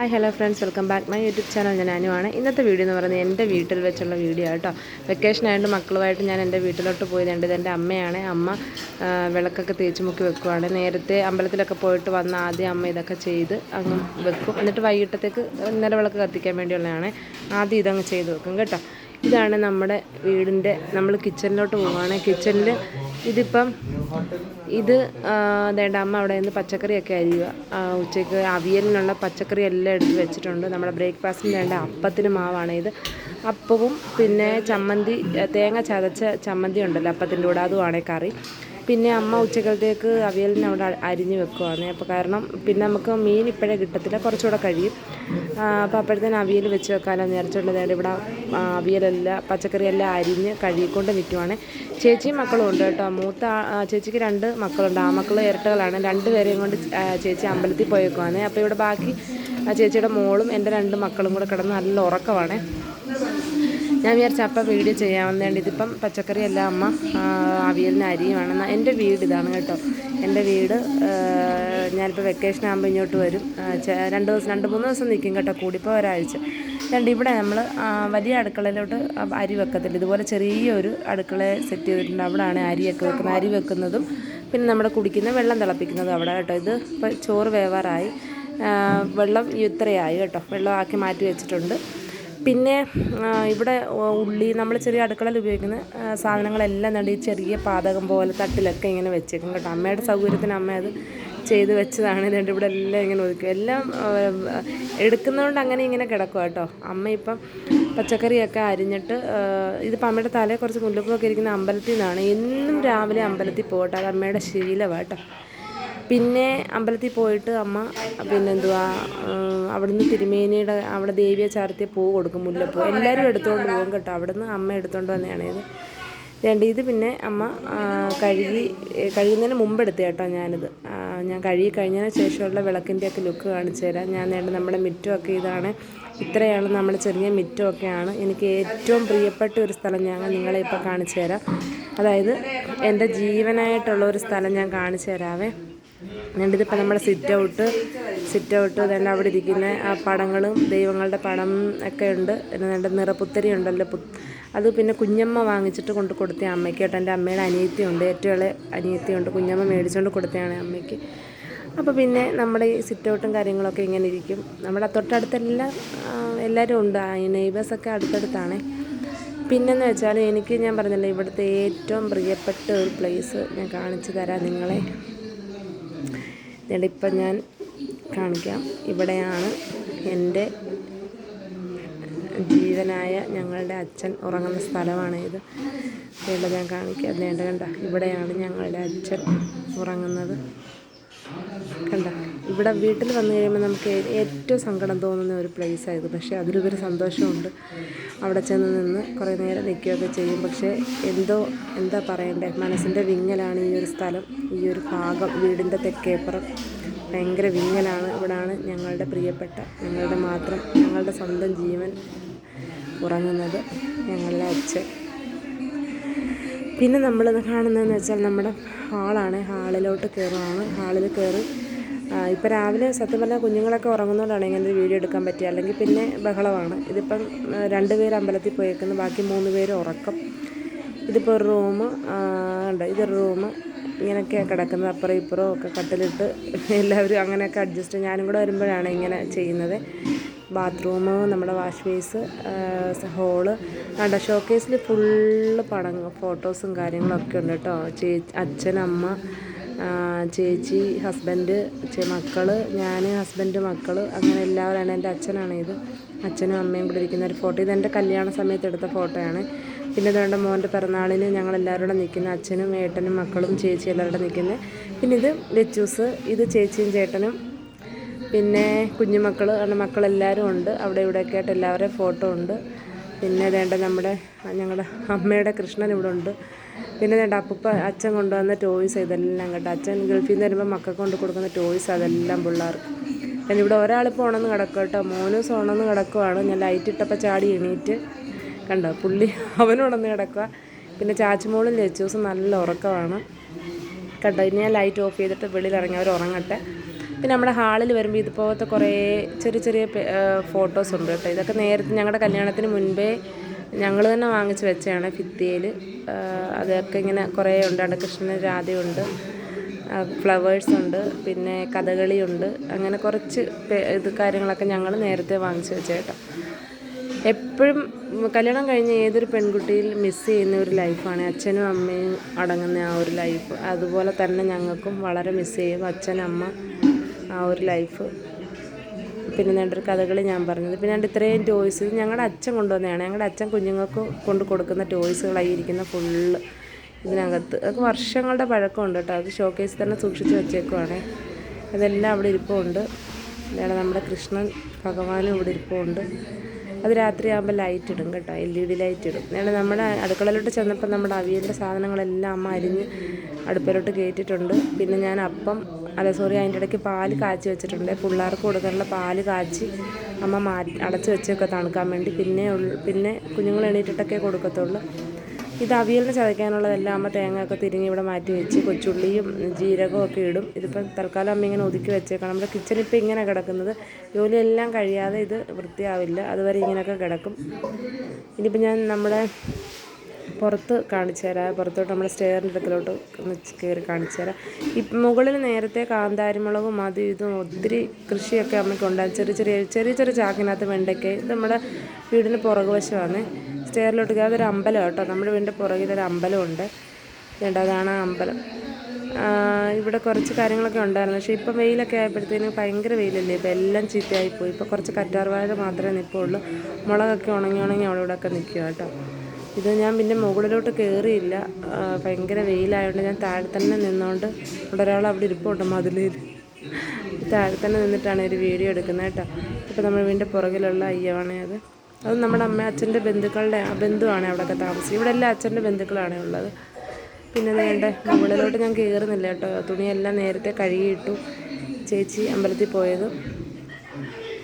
Hi hello friends welcome back my YouTube channel ഞാൻ അനുവാണ് ഇന്നത്തെ വീഡിയോ എന്ന് പറയുന്നത് എന്റെ വീട്ടിൽ വെച്ചുള്ള വീഡിയോ കേട്ടോ. വെക്കേഷൻ ആയതുകൊണ്ട് മക്കളുമായിട്ട് ഞാൻ എന്റെ വീട്ടിലോട്ട് പോയതുണ്ട്. ഇത് എന്റെ അമ്മയാണ്. അമ്മ വിളക്കൊക്കെ തേച്ച് മുക്കി വെക്കുവാണ്. നേരത്തെ അമ്പലത്തിലൊക്കെ പോയിട്ട് വന്ന ആദ്യം അമ്മ ഇതൊക്കെ ചെയ്ത് അങ്ങ് വെക്കും. എന്നിട്ട് വൈകിട്ടത്തേക്ക് നിലവിളക്ക് കത്തിക്കാൻ വേണ്ടിയുള്ളതാണ്. ആദ്യം ഇതങ്ങ് ചെയ്ത് വെക്കും കേട്ടോ. ഇതാണ് നമ്മുടെ വീടിന്റെ നമ്മൾ കിച്ചണിലോട്ട് പോവുകയാണ്. കിച്ചണിൽ ഇതിപ്പം ഇത് അതേണ്ട അമ്മ അവിടെ നിന്ന് പച്ചക്കറിയൊക്കെ അരിയുക. ഉച്ചയ്ക്ക് അവിയലിനുള്ള പച്ചക്കറി എല്ലാം എടുത്ത് വെച്ചിട്ടുണ്ട്. നമ്മുടെ ബ്രേക്ക്ഫാസ്റ്റിന് വേണ്ട അപ്പത്തിന് മാവാണ് ഇത്. അപ്പവും പിന്നെ ചമ്മന്തി തേങ്ങ ചതച്ച ചമ്മന്തി ഉണ്ടല്ലോ അപ്പത്തിന്റെ കൂടെ അതുമാണ് കറി. പിന്നെ അമ്മ ഉച്ചക്കലത്തേക്ക് അവിയലിന് അവിടെ അരിഞ്ഞ് വെക്കുവാണ്. അപ്പോൾ കാരണം പിന്നെ നമുക്ക് മീൻ ഇപ്പോഴേ കിട്ടത്തില്ല കുറച്ചുകൂടെ കഴിയും. അപ്പോൾ അപ്പോഴത്തേന് അവിയൽ വെച്ച് വെക്കാനോ വിചാരിച്ചുകൊണ്ട് നേരെ ഇവിടെ അവിയലെല്ലാം പച്ചക്കറിയെല്ലാം അരിഞ്ഞ് കഴുകിക്കൊണ്ട് നിൽക്കുവാണ് ചേച്ചിയും മക്കളും ഉണ്ട് കേട്ടോ. മൂത്ത ചേച്ചിക്ക് രണ്ട് മക്കളുണ്ട്. ആ മക്കൾ ഇരട്ടകളാണ്. രണ്ടുപേരെയും കൊണ്ട് ചേച്ചി അമ്പലത്തിൽ പോയേക്കുവാണ്. അപ്പോൾ ഇവിടെ ബാക്കി ചേച്ചിയുടെ മോളും എന്റെ രണ്ട് മക്കളും കൂടെ കിടന്ന് നല്ല ഉറക്കമാണ് ഞാൻ വിചാരിച്ച അപ്പം വീഡിയോ ചെയ്യാൻ വേണ്ടി ഇതിപ്പം പച്ചക്കറി എല്ലാം അമ്മ അവിയലിന് അരിയുമാണ് എന്റെ വീട് ഇതാണ് കേട്ടോ. എന്റെ വീട് ഞാനിപ്പോൾ വെക്കേഷൻ ആകുമ്പോൾ ഇങ്ങോട്ട് വരും. രണ്ട് ദിവസം രണ്ട് മൂന്ന് ദിവസം നിൽക്കും കേട്ടോ കൂടിപ്പോൾ ഒരാഴ്ച. രണ്ട് ഇവിടെ നമ്മൾ വലിയ അടുക്കളയിലോട്ട് അരി വെക്കത്തില്ല. ഇതുപോലെ ചെറിയൊരു അടുക്കള സെറ്റ് ചെയ്തിട്ടുണ്ട്. അവിടെയാണ് അരിയൊക്കെ വെക്കുന്നത്. അരി വെക്കുന്നതും പിന്നെ നമ്മുടെ കുടിക്കുന്ന വെള്ളം തിളപ്പിക്കുന്നതും അവിടെ കേട്ടോ. ഇത് ഇപ്പോൾ ചോറ് വേവാറായി. വെള്ളം ഇത്രയായി കേട്ടോ. വെള്ളം ആക്കി മാറ്റി വെച്ചിട്ടുണ്ട്. പിന്നെ ഇവിടെ ഉള്ളി നമ്മൾ ചെറിയ അടുക്കളയിൽ ഉപയോഗിക്കുന്ന സാധനങ്ങളെല്ലാം കണ്ട് ഈ ചെറിയ പാതകം പോലെ തട്ടിലൊക്കെ ഇങ്ങനെ വെച്ചേക്കും കേട്ടോ. അമ്മയുടെ സൗകര്യത്തിന് അമ്മ അത് ചെയ്ത് വെച്ചതാണ്. ഇതുകൊണ്ട് ഇവിടെ എല്ലാം ഇങ്ങനെ ഒതുക്കും. എല്ലാം എടുക്കുന്നതുകൊണ്ട് അങ്ങനെ ഇങ്ങനെ കിടക്കും കേട്ടോ. അമ്മ ഇപ്പം പച്ചക്കറിയൊക്കെ അരിഞ്ഞിട്ട് ഇതിപ്പം അമ്മയുടെ തലയെ കുറച്ച് മുല്ലപ്പൂവൊക്കെ ഇരിക്കുന്ന അമ്പലത്തിൽ നിന്നാണ് എന്നും രാവിലെ അമ്പലത്തിൽ പോകട്ടെ. അത് അമ്മയുടെ ശീലമാണ് കേട്ടോ. പിന്നെ അമ്പലത്തിൽ പോയിട്ട് അമ്മ പിന്നെന്തുവാ എന്തുവാ അവിടുന്ന് തിരുമേനിയുടെ അവിടെ ദേവിയെ ചാർത്തിയ പൂ കൊടുക്കും മുല്ലപ്പൂ. എല്ലാവരും എടുത്തുകൊണ്ട് പോകും കേട്ടോ. അവിടുന്ന് അമ്മ എടുത്തുകൊണ്ട് വന്നതാണ് ഇത് രണ്ട് ഇത് പിന്നെ അമ്മ കഴുകി കഴുകുന്നതിന് മുമ്പ് എടുത്ത കേട്ടോ ഞാനിത്. ഞാൻ കഴുകി കഴിഞ്ഞതിന് ശേഷമുള്ള വിളക്കിന്റെയൊക്കെ ലുക്ക് കാണിച്ചു തരാം. ഞാൻ നേണ്ട നമ്മുടെ മിറ്റമൊക്കെ ഇതാണ്. ഇത്രയാണ് നമ്മുടെ ചെറിയ മിറ്റമൊക്കെയാണ്. എനിക്ക് ഏറ്റവും പ്രിയപ്പെട്ട ഒരു സ്ഥലം ഞാൻ നിങ്ങളെ ഇപ്പോൾ കാണിച്ചു തരാം. അതായത് എന്റെ ജീവനായിട്ടുള്ള ഒരു സ്ഥലം ഞാൻ കാണിച്ചു തരാവേ. എന്നിട്ട് ഇതിപ്പോൾ നമ്മുടെ സിറ്റ് ഔട്ട് സിറ്റ് ഔട്ട് തന്നെ അവിടെ ഇരിക്കുന്ന ആ പടങ്ങളും ദൈവങ്ങളുടെ പടം ഒക്കെ ഉണ്ട്. നല്ല നിറപുത്തരി ഉണ്ടല്ലോ. അത് പിന്നെ കുഞ്ഞമ്മ വാങ്ങിച്ചിട്ട് കൊണ്ട് കൊടുത്ത അമ്മയ്ക്ക് കേട്ടോ. എന്റെ അമ്മയുടെ അനിയത്തിയുണ്ട്. ഏറ്റവും ഇളയ അനിയത്തിയുണ്ട്. കുഞ്ഞമ്മ മേടിച്ചുകൊണ്ട് കൊടുത്തതാണ് അമ്മയ്ക്ക്. അപ്പോൾ പിന്നെ നമ്മുടെ ഈ സിറ്റ് ഔട്ടും കാര്യങ്ങളൊക്കെ ഇങ്ങനെ ഇരിക്കും. നമ്മുടെ തൊട്ടടുത്തെല്ലാം എല്ലാവരും ഉണ്ട്. നെയ്ബേഴ്സൊക്കെ അടുത്തടുത്താണ്. പിന്നെന്ന് വെച്ചാൽ എനിക്ക് ഞാൻ പറഞ്ഞല്ലോ ഇവിടുത്തെ ഏറ്റവും പ്രിയപ്പെട്ട ഒരു പ്ലേസ് ഞാൻ കാണിച്ചു തരാം നിങ്ങളെ. ഇപ്പം ഞാൻ കാണിക്കാം. ഇവിടെയാണ് എന്റെ ജീവനായ ഞങ്ങളുടെ അച്ഛൻ ഉറങ്ങുന്ന സ്ഥലമാണ് ഇത്. വേണ്ട ഞാൻ കാണിക്കാം. വേണ്ട കണ്ട? ഇവിടെയാണ് ഞങ്ങളുടെ അച്ഛൻ ഉറങ്ങുന്നത്. കണ്ട? ഇവിടെ വീട്ടിൽ വന്നു കഴിയുമ്പോൾ നമുക്ക് ഏറ്റവും സങ്കടം തോന്നുന്ന ഒരു പ്ലേസ് ആയിരുന്നു. പക്ഷേ അതിലുപരി സന്തോഷമുണ്ട്. അവിടെ ചെന്ന് നിന്ന് കുറേ നേരം നിൽക്കുകയൊക്കെ ചെയ്യും. പക്ഷേ എന്തോ എന്താ പറയണ്ടേ? മനസ്സിന്റെ വിങ്ങലാണ് ഈ ഒരു സ്ഥലം. ഈ ഒരു ഭാഗം വീടിന്റെ തെക്കേപ്പുറം. ഭയങ്കര വിങ്ങലാണ്. ഇവിടാണ് ഞങ്ങളുടെ പ്രിയപ്പെട്ട ഞങ്ങളുടെ മാത്രം ഞങ്ങളുടെ സ്വന്തം ജീവൻ ഉറങ്ങുന്നത്. ഞങ്ങളുടെ അച്ഛൻ. പിന്നെ നമ്മൾ കാണുന്നതെന്ന് വെച്ചാൽ നമ്മുടെ ഹാളാണ്. ഹാളിലോട്ട് കയറുകയാണ് ഹാളിൽ കയറി ഇപ്പോൾ രാവിലെ സത്യം പറഞ്ഞാൽ കുഞ്ഞുങ്ങളൊക്കെ ഉറങ്ങുന്നതുകൊണ്ടാണ് ഇങ്ങനെ ഒരു വീഡിയോ എടുക്കാൻ പറ്റിയത് അല്ലെങ്കിൽ പിന്നെ ബഹളമാണ്. ഇതിപ്പം രണ്ട് പേര് അമ്പലത്തിൽ പോയേക്കുന്നു. ബാക്കി മൂന്ന് പേര് ഉറക്കം. ഇതിപ്പോൾ ഒരു റൂം ഉണ്ട്. ഇതൊരു റൂം ഇങ്ങനെയൊക്കെയാണ് കിടക്കുന്നത് അപ്പുറം ഇപ്പുറം ഒക്കെ കട്ടിലിട്ട് എല്ലാവരും അങ്ങനെയൊക്കെ അഡ്ജസ്റ്റ് ഞാനും കൂടെ വരുമ്പോഴാണ് ഇങ്ങനെ ചെയ്യുന്നത്. ബാത്റൂം നമ്മുടെ വാഷ് ബേസ് ഹോൾ കണ്ട ഷോക്കേസിൽ ഫുള്ള് പടം ഫോട്ടോസും കാര്യങ്ങളൊക്കെ ഉണ്ട് കേട്ടോ ചേ അച്ഛൻ അമ്മ ചേച്ചി ഹസ്ബൻഡ് ചെ മക്കൾ ഞാൻ ഹസ്ബൻഡ് മക്കൾ അങ്ങനെ എല്ലാവരാണ്. എന്റെ അച്ഛനാണ് ഇത്. അച്ഛനും അമ്മയും കൂടി ഇരിക്കുന്ന ഒരു ഫോട്ടോ ഇത് എന്റെ കല്യാണ സമയത്ത് എടുത്ത ഫോട്ടോയാണ് പിന്നെ ഇതുകൊണ്ട് മോന്റെ പിറന്നാളിന് ഞങ്ങൾ എല്ലാവരും കൂടെ നിൽക്കുന്നത് അച്ഛനും ഏട്ടനും മക്കളും ചേച്ചി എല്ലാവരും കൂടെ നിൽക്കുന്നത് പിന്നെ ഇത് ലച്ചൂസ് ഇത് ചേച്ചിയും ചേട്ടനും പിന്നെ കുഞ്ഞുമക്കൾ മക്കളെല്ലാവരും ഉണ്ട്. അവിടെ ഇവിടെയൊക്കെ ആയിട്ട് എല്ലാവരുടെയും ഫോട്ടോ ഉണ്ട്. പിന്നെ വേണ്ട നമ്മുടെ ഞങ്ങളുടെ അമ്മയുടെ കൃഷ്ണൻ ഇവിടെ ഉണ്ട്. പിന്നെ വേണ്ട അപ്പൂപ്പ അച്ഛൻ കൊണ്ടുവന്ന ടോയ്സ് ഇതെല്ലാം കേട്ടോ അച്ഛൻ ഗൾഫിൽ നിന്ന് വരുമ്പോൾ മക്കൾക്ക് കൊണ്ട് കൊടുക്കുന്ന ടോയ്സ് അതെല്ലാം പിള്ളേർക്ക്. പിന്നെ ഇവിടെ ഒരാൾ പോകണമെന്ന് കിടക്കും കേട്ടോ. മോനും സോണമെന്ന് കിടക്കുവാണ്. ഞാൻ ലൈറ്റ് ഇട്ടപ്പോൾ ചാടി എണീറ്റ്. കണ്ടോ? പുള്ളി അവനോടൊന്ന് കിടക്കുക പിന്നെ ചാച്ചുമോളും ലച്ചൂസും നല്ല ഉറക്കമാണ്. കണ്ടോ? ഇനി ഞാൻ ലൈറ്റ് ഓഫ് ചെയ്തിട്ട് വെളിയിൽ ഇറങ്ങി ഉറങ്ങട്ടെ. പിന്നെ നമ്മുടെ ഹാളിൽ വരുമ്പോൾ ഇതുപോലത്തെ കുറേ ചെറിയ ചെറിയ ഫോട്ടോസ് ഉണ്ട് കേട്ടോ. ഇതൊക്കെ നേരത്തെ ഞങ്ങളുടെ കല്യാണത്തിന് മുൻപേ ഞങ്ങൾ തന്നെ വാങ്ങിച്ച് വെച്ചതാണ് ഭിത്തിയിൽ അതൊക്കെ ഇങ്ങനെ കുറേ ഉണ്ട്. അവിടെ കൃഷ്ണൻ രാധയുണ്ട് ഫ്ലവേഴ്സ് ഉണ്ട്. പിന്നെ കഥകളിയുണ്ട്. അങ്ങനെ കുറച്ച് ഇത് കാര്യങ്ങളൊക്കെ ഞങ്ങൾ നേരത്തെ വാങ്ങിച്ച് വെച്ച കേട്ടോ. എപ്പോഴും കല്യാണം കഴിഞ്ഞ ഏതൊരു പെൺകുട്ടിയിൽ മിസ് ചെയ്യുന്ന ഒരു ലൈഫാണ് അച്ഛനും അമ്മയും അടങ്ങുന്ന ആ ഒരു ലൈഫ് അതുപോലെ തന്നെ ഞങ്ങൾക്കും വളരെ മിസ് ചെയ്യും അച്ഛൻ അമ്മ ആ ഒരു ലൈഫ് പിന്നെ നേണ്ടൊരു കഥകളി ഞാൻ പറഞ്ഞത്. പിന്നെ രണ്ട് ഇത്രയും ടോയ്സ് ഞങ്ങളുടെ അച്ഛൻ കൊണ്ടുവന്നതാണ്. ഞങ്ങളുടെ അച്ഛൻ കുഞ്ഞുങ്ങൾക്ക് കൊണ്ട് കൊടുക്കുന്ന ടോയ്സുകളായി ഇരിക്കുന്ന ഫുള്ള് ഇതിനകത്ത്. അതൊക്കെ വർഷങ്ങളുടെ പഴക്കമുണ്ട് കേട്ടോ. അത് ഷോക്കേസിൽ തന്നെ സൂക്ഷിച്ച് വെച്ചേക്കുവാണ്. അതെല്ലാം അവിടെ ഇരിപ്പുണ്ട്. നമ്മുടെ കൃഷ്ണൻ ഭഗവാനും ഇവിടെ ഇരിപ്പുണ്ട്. അത് രാത്രിയാകുമ്പോൾ ലൈറ്റ് ഇടും കേട്ടോ എൽ ഇ ഡി ലൈറ്റ് ഇടും. നേരെ നമ്മുടെ അടുക്കളയിലോട്ട് ചെന്നപ്പോൾ നമ്മുടെ അവിയലിന്റെ സാധനങ്ങളെല്ലാം അമ്മ അരിഞ്ഞ് അടുപ്പിലോട്ട് കയറ്റിയിട്ടുണ്ട് പിന്നെ ഞാൻ അപ്പം അല്ല സോറി അതിന്റെ ഇടയ്ക്ക് പാൽ കാച്ചി വെച്ചിട്ടുണ്ട്. പിള്ളേർക്ക് കൊടുക്കാനുള്ള പാൽ കാച്ചി അമ്മ മാറ്റി അടച്ചു വെച്ചൊക്കെ തണുക്കാൻ വേണ്ടി. പിന്നെ പിന്നെ കുഞ്ഞുങ്ങൾ എണീറ്റിട്ടൊക്കെ കൊടുക്കത്തുള്ളൂ. ഇത് അവിയലിന് ചതയ്ക്കാനുള്ളതെല്ലാം അമ്മ തേങ്ങയൊക്കെ തിരിഞ്ഞ് ഇവിടെ മാറ്റി വെച്ച് കൊച്ചുള്ളിയും ജീരകവും ഒക്കെ ഇടും. ഇതിപ്പം തൽക്കാലം അമ്മ ഇങ്ങനെ ഒതുക്കി വെച്ചേക്കണം. നമ്മുടെ കിച്ചൺ ഇപ്പം ഇങ്ങനെ കിടക്കുന്നത്. ജോലിയെല്ലാം കഴിയാതെ ഇത് വൃത്തിയാവില്ല. അതുവരെ ഇങ്ങനെയൊക്കെ കിടക്കും. ഇനിയിപ്പോൾ ഞാൻ നമ്മുടെ പുറത്ത് കാണിച്ചു തരാം. പുറത്തോട്ട് നമ്മുടെ സ്റ്റെയറിന്റെ അടുക്കലോട്ട് കയറി കാണിച്ചു തരാം. ഈ മുകളിൽ നേരത്തെ കാന്താരിമുളകും അതും ഇതും ഒത്തിരി കൃഷിയൊക്കെ അമ്മയ്ക്ക് ഉണ്ടാകും ചെറിയ ചെറിയ ചെറിയ ചെറിയ ചാക്കിനകത്ത് വെണ്ടയ്ക്ക. ഇത് നമ്മുടെ വീടിന് പുറകുവശമാണ്. സ്റ്റെയറിലോട്ട് കയറി അതൊരു അമ്പലം കേട്ടോ. നമ്മുടെ വീടിന്റെ പുറകിൽ ഒരു അമ്പലമുണ്ട്. വേണ്ട അതാണ് അമ്പലം. ഇവിടെ കുറച്ച് കാര്യങ്ങളൊക്കെ ഉണ്ടായിരുന്നു. പക്ഷേ ഇപ്പം വെയിലൊക്കെ ആയപ്പോഴത്തേനും ഭയങ്കര വെയിലല്ലേ? ഇപ്പം എല്ലാം ചീത്തയായിപ്പോയി. ഇപ്പോൾ കുറച്ച് കറ്റാർവാഴ മാത്രമേ നിൽപ്പുള്ളൂ. മുളകൊക്കെ ഉണങ്ങി ഉണങ്ങി അവിടെ ഇവിടെ ഒക്കെ നിൽക്കുക കേട്ടോ. ഇത് ഞാൻ പിന്നെ മുകളിലോട്ട് കയറിയില്ല. ഭയങ്കര വെയിലായതുകൊണ്ട് ഞാൻ താഴെ തന്നെ നിന്നുകൊണ്ട് ഇവിടെ ഒരാൾ അവിടെ ഇരിപ്പുണ്ട് മതിലിൽ. താഴെ തന്നെ നിന്നിട്ടാണ് ഒരു വീഡിയോ എടുക്കുന്നത് കേട്ടോ. ഇപ്പോൾ നമ്മൾ വീടിന്റെ പുറകിലുള്ള അയ്യവാണേ അത്. അത് നമ്മുടെ അമ്മ അച്ഛന്റെ ബന്ധുക്കളുടെ ബന്ധുവാണ് അവിടെയൊക്കെ താമസിക്കുക ഇവിടെ എല്ലാം അച്ഛന്റെ ബന്ധുക്കളാണ് ഉള്ളത്. പിന്നെ വേണ്ട മുകളിലോട്ട് ഞാൻ കയറുന്നില്ല കേട്ടോ. തുണിയെല്ലാം നേരത്തെ കഴുകിയിട്ടു ചേച്ചി അമ്പലത്തിൽ പോയത്.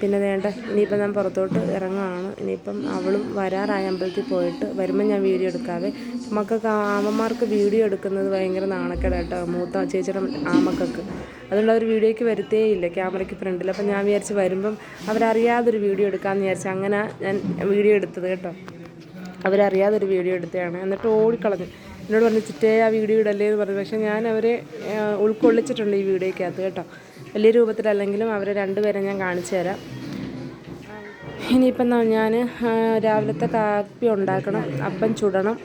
പിന്നെ വേണ്ട ഇനിയിപ്പം ഞാൻ പുറത്തോട്ട് ഇറങ്ങുകയാണ് ഇനിയിപ്പം അവളും വരാറായി അമ്പലത്തിൽ പോയിട്ട് വരുമ്പോൾ ഞാൻ വീഡിയോ എടുക്കാവേ. മക്കൾക്ക് ആമമാർക്ക് വീഡിയോ എടുക്കുന്നത് ഭയങ്കര നാണക്കേടാ കേട്ടോ മൂത്ത ചേച്ചിയുടെ ആമക്കൾക്ക്. അതുകൊണ്ട് അവർ വീഡിയോയ്ക്ക് വരുത്തേയില്ല ക്യാമറയ്ക്ക് ഫ്രണ്ടിൽ. അപ്പം ഞാൻ വിചാരിച്ച് വരുമ്പം അവരറിയാതൊരു വീഡിയോ എടുക്കാമെന്ന് വിചാരിച്ചു അങ്ങനെ ഞാൻ വീഡിയോ എടുത്തത് കേട്ടോ. അവരറിയാതൊരു വീഡിയോ എടുത്തതാണ്. എന്നിട്ട് ഓടിക്കളഞ്ഞു. എന്നോട് പറഞ്ഞു ചിറ്റേ ആ വീഡിയോ ഇടല്ലേ എന്ന് പറഞ്ഞു. പക്ഷേ ഞാൻ അവരെ ഉൾക്കൊള്ളിച്ചിട്ടുണ്ട് ഈ വീഡിയോയ്ക്കകത്ത് കേട്ടോ. വലിയ രൂപത്തിലല്ലെങ്കിലും അവരെ രണ്ടുപേരെ ഞാൻ കാണിച്ചു തരാം. ഇനിയിപ്പം ഞാൻ രാവിലത്തെ കാപ്പി ഉണ്ടാക്കണം അപ്പം ചുടണം.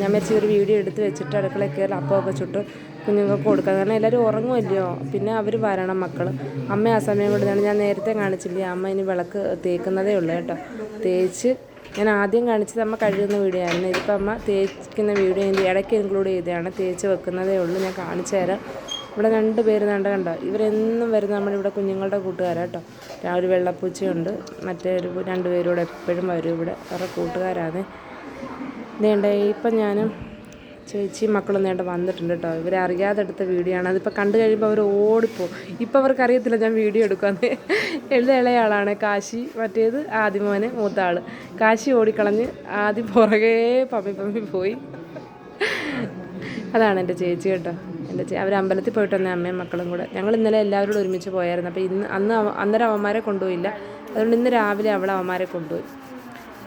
ഞാൻ വെച്ച് ഒരു വീഡിയോ എടുത്ത് വെച്ചിട്ട് അടുക്കളയിൽ കയറി അപ്പമൊക്കെ ചുട്ട്. കുഞ്ഞുങ്ങൾക്ക് കൊടുക്കുക കാരണം എല്ലാവരും ഉറങ്ങുമല്ലയോ പിന്നെ അവർ വരണം മക്കൾ അമ്മ ആ സമയം കൊടുത്താണ് ഞാൻ നേരത്തെ കാണിച്ചില്ലേ? അമ്മ ഇനി വിളക്ക് തേക്കുന്നതേ ഉള്ളൂ കേട്ടോ. തേച്ച് ഞാൻ ആദ്യം കാണിച്ചത് അമ്മ കഴുകുന്ന വീഡിയോ ആയിരുന്നു. ഇതിപ്പോൾ അമ്മ തേക്കുന്ന വീഡിയോ ഇതിന്റെ ഇടയ്ക്ക് ഇൻക്ലൂഡ് ചെയ്തതാണ്. തേച്ച് വെക്കുന്നതേ ഉള്ളൂ. ഞാൻ കാണിച്ചു തരാം. ഇവിടെ രണ്ട് പേര് കണ്ട കണ്ടോ? ഇവരെന്നും വരുന്ന നമ്മുടെ ഇവിടെ കുഞ്ഞുങ്ങളുടെ കൂട്ടുകാരാണ് കേട്ടോ. ആ ഒരു വെള്ളപ്പൂച്ചയുണ്ട്. മറ്റേ ഒരു രണ്ടുപേരും ഇവിടെ എപ്പോഴും വരും ഇവിടെ. അവരുടെ കൂട്ടുകാരാണ്. വേണ്ട ഇപ്പം ഞാൻ ചേച്ചി മക്കളും നേണ്ട വന്നിട്ടുണ്ട് കേട്ടോ ഇവരെ അറിയാതെ എടുത്ത വീഡിയോ ആണ്. അതിപ്പോൾ കണ്ടു കഴിയുമ്പോൾ അവർ ഓടിപ്പോവും. ഇപ്പം അവർക്ക് അറിയത്തില്ല ഞാൻ വീഡിയോ എടുക്കാമെന്ന് എഴുത ഇളയാളാണ് കാശി മറ്റേത് ആദ്യമോനെ മൂത്ത ആൾ കാശി ഓടിക്കളഞ്ഞ് ആദ്യം പുറകെ പമ്മി പമ്മി പോയി. അതാണ് എന്റെ ചേച്ചി കേട്ടോ. എന്റെ ചേ അവർ അമ്പലത്തിൽ പോയിട്ട് വന്ന അമ്മയും മക്കളും കൂടെ. ഞങ്ങൾ ഇന്നലെ എല്ലാവരോടും ഒരുമിച്ച് പോയായിരുന്നു. അപ്പോൾ ഇന്ന് അന്ന് അന്നേരം അവന്മാരെ കൊണ്ടുപോയില്ല. അതുകൊണ്ട് ഇന്ന് രാവിലെ അവളെ അവന്മാരെ കൊണ്ടുപോയി.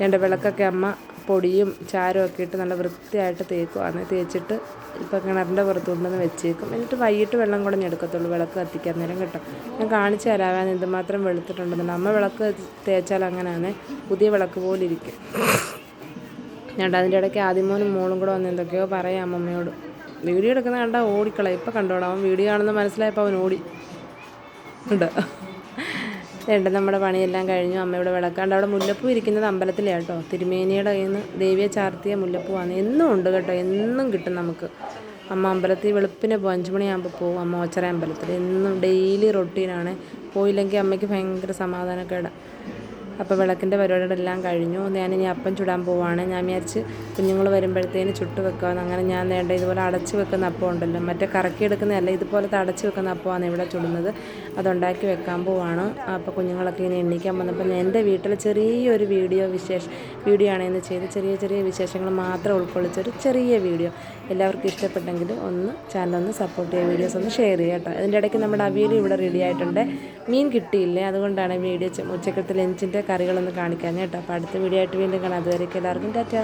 എന്റെ വിളക്കൊക്കെ അമ്മ പൊടിയും ചാരവും ഒക്കെ ഇട്ട് നല്ല വൃത്തിയായിട്ട് തേക്കുവാണ് തേച്ചിട്ട് ഇപ്പോൾ കിണറിന്റെ പുറത്ത് കൊണ്ടുവന്ന് വെച്ചേക്കും. എന്നിട്ട് വൈകിട്ട് വെള്ളം കുടഞ്ഞ് എടുക്കത്തുള്ളൂ. വിളക്ക് കത്തിക്കാൻ നേരം കേട്ടോ. ഞാൻ കാണിച്ചു തരാവാൻ എന്തുമാത്രം വെളുത്തിട്ടുണ്ടെന്ന്. അമ്മ വിളക്ക് തേച്ചാൽ അങ്ങനെയാണ്. പുതിയ വിളക്ക് പോലെ ഇരിക്കും. ഞാൻ അതിന്റെ ഇടയ്ക്ക് ആദ്യമോനും മോളും കൂടെ വന്ന് എന്തൊക്കെയോ പറയാം അമ്മമ്മയോട്. വീഡിയോ എടുക്കുന്ന കണ്ടാൽ ഓടിക്കളയും. ഇപ്പം കണ്ടോളാം. അവൻ വീഡിയോ ആണെന്ന് മനസ്സിലായപ്പോൾ അവൻ ഓടി. ഉണ്ട് വേണ്ട നമ്മുടെ പണിയെല്ലാം കഴിഞ്ഞു. അമ്മയുടെ വിളക്കാണ്ട്. അവിടെ മുല്ലപ്പൂ ഇരിക്കുന്നത് അമ്പലത്തിലാണ് കേട്ടോ. തിരുമേനിയുടെ കയ്യിൽ നിന്ന് ദേവിയെ ചാർത്തിയ മുല്ലപ്പൂവാണ്. എന്നും ഉണ്ട് കേട്ടോ. എന്നും കിട്ടും നമുക്ക്. അമ്മ അമ്പലത്തിൽ വെളുപ്പിനെ പോകും അഞ്ച് മണിയാകുമ്പോൾ പോകും അമ്മ ഓച്ചറ അമ്പലത്തിൽ. എന്നും ഡെയിലി റൊട്ടീനാണ്. പോയില്ലെങ്കിൽ അമ്മയ്ക്ക് ഭയങ്കര സമാധാനക്കേടാണ് അപ്പോൾ വിളക്കിന്റെ പരിപാടികളെല്ലാം കഴിഞ്ഞു. ഞാനിനി അപ്പം ചുടാൻ പോവാണ്. ഞാൻ വിചാരിച്ച് കുഞ്ഞുങ്ങൾ വരുമ്പോഴത്തേന് ചുട്ട് വെക്കാമെന്ന് അങ്ങനെ ഞാൻ വേണ്ട ഇതുപോലെ അടച്ച് വെക്കുന്ന അപ്പം ഉണ്ടല്ലോ. മറ്റേ കറക്കി എടുക്കുന്നതല്ല ഇതുപോലത്തെ അടച്ച് വെക്കുന്ന അപ്പമാണ് ഇവിടെ ചുടുന്നത്. അതുണ്ടാക്കി വെക്കാൻ പോവാണ്. അപ്പോൾ കുഞ്ഞുങ്ങളൊക്കെ ഇനി എണ്ണിക്കാൻ വന്നപ്പോൾ എന്റെ വീട്ടിൽ ചെറിയൊരു വീഡിയോ വിശേഷ വീഡിയോ ആണ് ഇന്ന് ചെയ്ത് ചെറിയ ചെറിയ വിശേഷങ്ങൾ മാത്രം ഉൾക്കൊള്ളിച്ചൊരു ചെറിയ വീഡിയോ. എല്ലാവർക്കും ഇഷ്ടപ്പെട്ടെങ്കിൽ ഒന്ന് ചാനൽ ഒന്ന് സപ്പോർട്ട് ചെയ്യുക വീഡിയോസ് ഒന്ന് ഷെയർ ചെയ്യുക കേട്ടോ. അതിന്റെ ഇടയ്ക്ക് നമ്മുടെ അവിയൽ ഇവിടെ റെഡി ആയിട്ടുണ്ട്. മീൻ കിട്ടിയില്ലേ? അതുകൊണ്ടാണ് വീഡിയോ ഉച്ചക്കത്തെ ലഞ്ചിന്റെ കറികളൊന്ന് കാണിക്കാൻ കേട്ടോ. അപ്പോൾ അടുത്ത വീഡിയോ ആയിട്ട് വീണ്ടും കാണാം. അതുവരെയൊക്കെ എല്ലാവർക്കും ടാറ്റാ.